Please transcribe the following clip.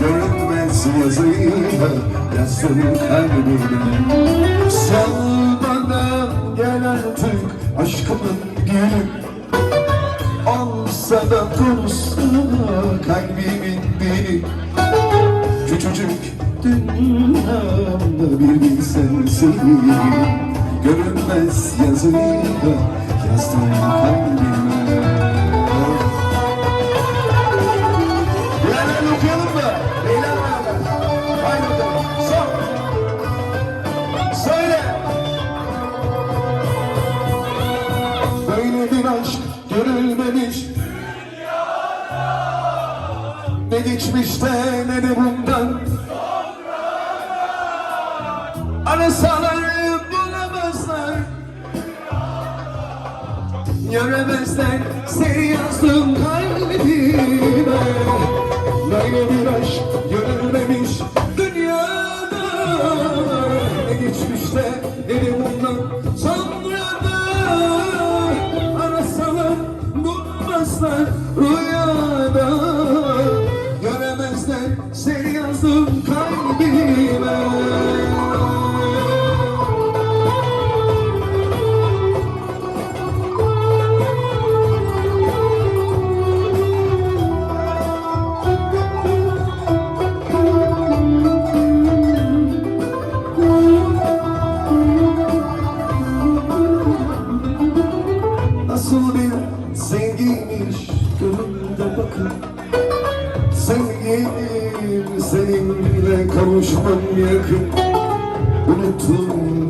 Görünmez yazıyla yazdım kalbime Solmadan gel artık aşkımın günü Olsa da konusu kalbimin dili Küçücük dünyamda bir bilsen seni Görünmez yazıyla yazdım kalbime Ne geçmişte ne de bundan. Arasalar bulamazlar. Göremezler seni yazdım kalbime seni yazdım kalbime. Nasıl bir sevgiymiş gönülde bakın Sevgilim seninle kavuşmam yakın. Unuttum